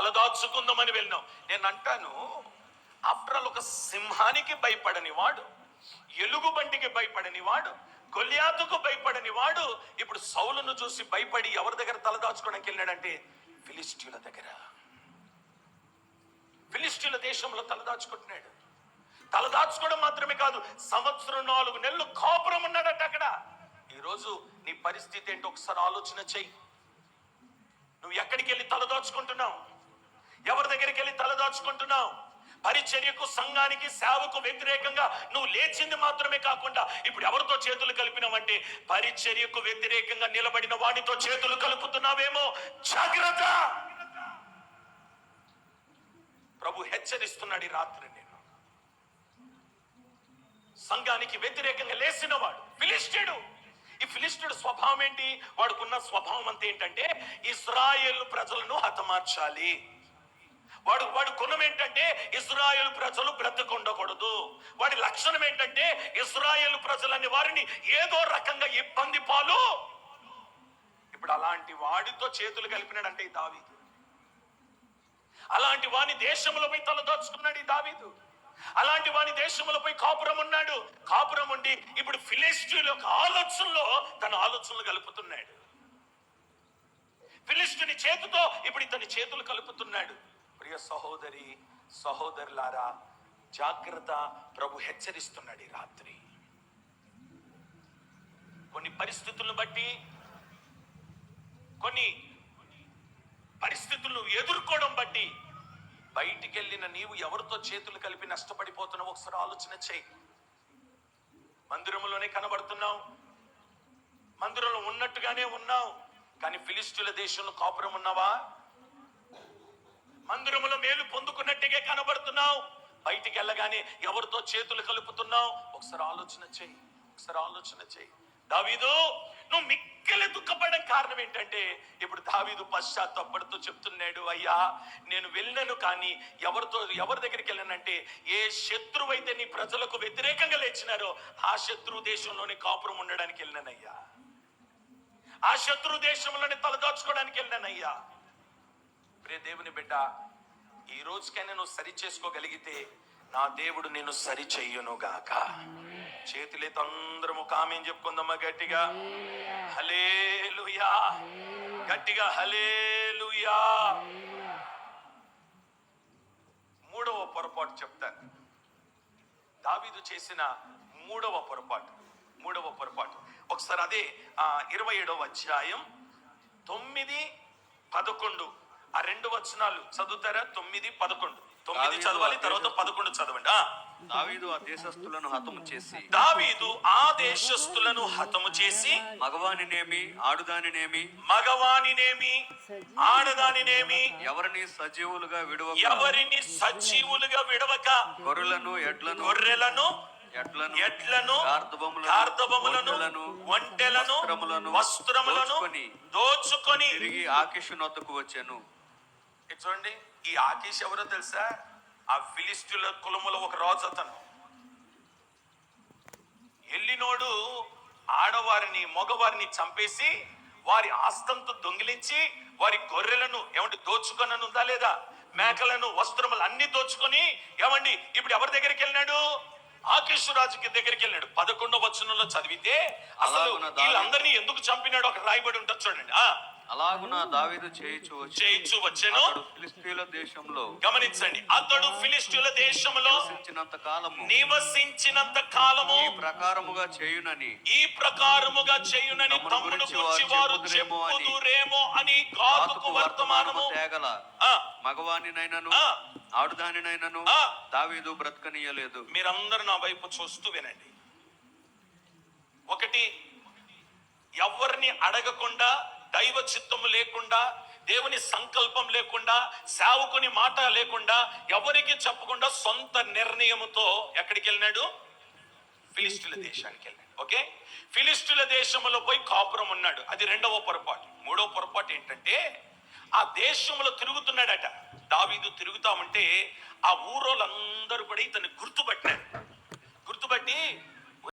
తలదాచుకుందామని వెళ్ళినాం నేను అంటాను అబ్రల్ ఒక సింహానికి భయపడని వాడు ఎలుగుబంటికి భయపడని వాడు గొల్యాతుకు భయపడని వాడు ఇప్పుడు సౌలును చూసి భయపడి ఎవరి దగ్గర తలదాచుకోవడానికి వెళ్ళాడంటే ఫిలిస్టీల దగ్గర. ఫిలిస్టీల దేశంలో తలదాచుకుంటున్నాడు. తలదాచుకోవడం మాత్రమే కాదు సంవత్సరం నాలుగు నెలలు కాపురం ఉన్నాడట అక్కడ. ఈరోజు నీ పరిస్థితి ఏంటో ఒకసారి ఆలోచన చెయ్యి నువ్వు ఎక్కడికి వెళ్ళి తలదాచుకుంటున్నావు? ఎవరి దగ్గరికి వెళ్ళి తలదాచుకుంటున్నావు పరిచర్యకు సంఘానికి సేవకు వ్యతిరేకంగా నువ్వు లేచింది మాత్రమే కాకుండా ఇప్పుడు ఎవరితో చేతులు కలిపినావంటే పరిచర్యకు వ్యతిరేకంగా నిలబడిన వాడితో చేతులు కలుపుతున్నావేమో? జాగ్రత్త! ప్రభు హెచ్చరిస్తున్నాడు ఈ రాత్రి నేను సంఘానికి వ్యతిరేకంగా లేచిన వాడు ఫిలిస్టీడు ఈ ఫిలిస్టుడు స్వభావం ఏంటి? వాడుకున్న స్వభావం అంతా ఏంటంటే ఇస్రాయేల్ ప్రజలను హతమార్చాలి. వాడు వాడు గుణం ఏంటంటే ఇస్రాయేల్ ప్రజలు బ్రతకుండకూడదు. వాడి లక్షణం ఏంటంటే ఇస్రాయేల్ ప్రజలని వారిని ఏదో రకంగా ఇబ్బంది పాలు. ఇప్పుడు అలాంటి వాడితో చేతులు కలిపినాడంటే ఈ దావీదు. అలాంటి వాని దేశంలో పోయి తలదోచుకున్నాడు ఈ దావీదు. అలాంటి వాని దేశంలో పోయి కాపురం ఉన్నాడు. కాపురం ఉండి ఇప్పుడు ఫిలిస్టీన్ యొక్క ఆలోచనలో తన ఆలోచనలు కలుపుతున్నాడు. ఫిలిస్టుని చేతితో ఇప్పుడు ఇతని చేతులు కలుపుతున్నాడు. ప్రియ సహోదరి సహోదరులారా జాగ్రత్త ప్రభు హెచ్చరిస్తున్నాడు ఈ రాత్రి. కొన్ని పరిస్థితులను బట్టి కొన్ని పరిస్థితులను ఎదుర్కోవడం బట్టి బయటికి వెళ్ళిన నీవు ఎవరితో చేతులు కలిపి నష్టపడిపోతున్నావు ఒకసారి ఆలోచన చేయి. మందిరంలోనే కనబడుతున్నావు. మందిరంలో ఉన్నట్టుగానే ఉన్నావు. కానీ ఫిలిస్టుల దేశంలో కాపురం ఉన్నావా? మందిరములో మేలు పొందుకున్నట్టుగా కనబడుతున్నావు. బయటికి వెళ్ళగానే ఎవరితో చేతులు కలుపుతున్నావు? ఒకసారి ఆలోచన చేయి. ఒకసారి ఆలోచన చేయి. దావీదు నువ్వు మిక్కిలి దుఃఖపడడం కారణం ఏంటంటే ఇప్పుడు దావీదు పశ్చాత్తపడుతూ చెప్తున్నాడు అయ్యా నేను వెళ్ళను కానీ ఎవరితో ఎవరి దగ్గరికి వెళ్ళానంటే ఏ శత్రువు అయితే నీ ప్రజలకు వ్యతిరేకంగా లేచినారో ఆ శత్రు దేశంలోనే కాపురం ఉండడానికి వెళ్ళానయ్యా. ఆ శత్రు దేశంలోనే తలదాచుకోవడానికి వెళ్ళానయ్యా. ప్రే దేవుని బిడ్డ ఈ రోజుకైనా నువ్వు సరి చేసుకోగలిగితే నా దేవుడు నేను సరి చెయ్యును గాక. చేతులైతే అందరము కామేం చెప్పుకుందమ్మా గట్టిగా? హలేలుయా గట్టిగా హలేలుయా మూడవ పొరపాటు చెప్తాను. దావీదు చేసిన మూడవ పొరపాటు. మూడవ పొరపాటు. ఒకసారి అదే ఇరవై ఏడవ అధ్యాయం తొమ్మిది పదకొండు. ఆ రెండు వచనాలు చదువుతారా? తొమ్మిది పదకొండు. తొమ్మిది చదవాలి తర్వాత పదకొండు చదవండి. ఆ. దావీదు ఆ దేశస్థులను హతము చేసి దావీదు ఆ దేశస్థులను హతము చేసి మగవానినేమి ఆడుదానినేమి మగవానినేమి ఆడదానినేమి ఎవరిని సజీవులుగా విడువ ఎవరిని సజీవులుగా విడవక గొర్రెలను ఎడ్లను గొర్రెలను ఎడ్లను ఎడ్లను గార్ధబములను ఒంటెలను, వస్త్రములను దోచుకొని తిరిగి ఆకిషు నొద్దకు వచ్చాను. చూడండి ఈ ఆకీష్ ఎవరో తెలుసా? ఆ ఫిలిస్టుల కులములో ఒక రాజు అతను. ఎల్లినోడు ఆడవారిని మగవారిని చంపేసి వారి ఆస్తంతో దొంగిలించి వారి గొర్రెలను ఏమంటే దోచుకొనని ఉందా లేదా? మేకలను వస్త్రములు అన్ని దోచుకొని ఏమండి ఇప్పుడు ఎవరి దగ్గరికి వెళ్ళినాడు? ఆకేశు రాజుకి దగ్గరికి వెళ్ళాడు పదకొండవ వచనంలో చదివితే అసలు వీళ్ళందరినీ ఎందుకు చంపినాడు? అక్కడ రాయబడి ఉంటుంది చూడండి. ఆ అలాగున దావీదు చేయించు చేయించు వచ్చెను. ఫిలిస్తీన్ల దేశంలో గమనించండి. అతడు ఫిలిస్టీల దేశంలో నివసించినంత కాలము. నివసించినంత కాలము. ఈ ప్రకారముగా చేయునని. ఈ ప్రకారముగా చేయునని తమ్ముడు గురించి వారు చెప్పుదురేమో అని. గాతుకు వర్తమానము తేగల. మగవానినైనను. ఆడుదానినైనను. దావీదు బ్రతకనీయలేదు. మీరందరూ నా వైపు చూస్తూ వినండి. ఒకటి ఎవరిని అడగకుండా దైవ చిత్తము లేకుండా దేవుని సంకల్పం లేకుండా సేవకుని మాట లేకుండా ఎవరికి చెప్పకుండా సొంత నిర్ణయముతో ఎక్కడికి వెళ్ళినాడు? ఫిలిస్టుల దేశానికి వెళ్ళాడు ఓకే? ఫిలిస్టుల దేశంలో పోయి కాపురం ఉన్నాడు. అది రెండవ పొరపాటు. మూడవ పొరపాటు ఏంటంటే ఆ దేశంలో తిరుగుతున్నాడట. దావీదు తిరుగుతామంటే ఆ ఊరోళ్ళందరూ కూడా ఇతన్ని గుర్తుపట్టారు గుర్తుపట్టి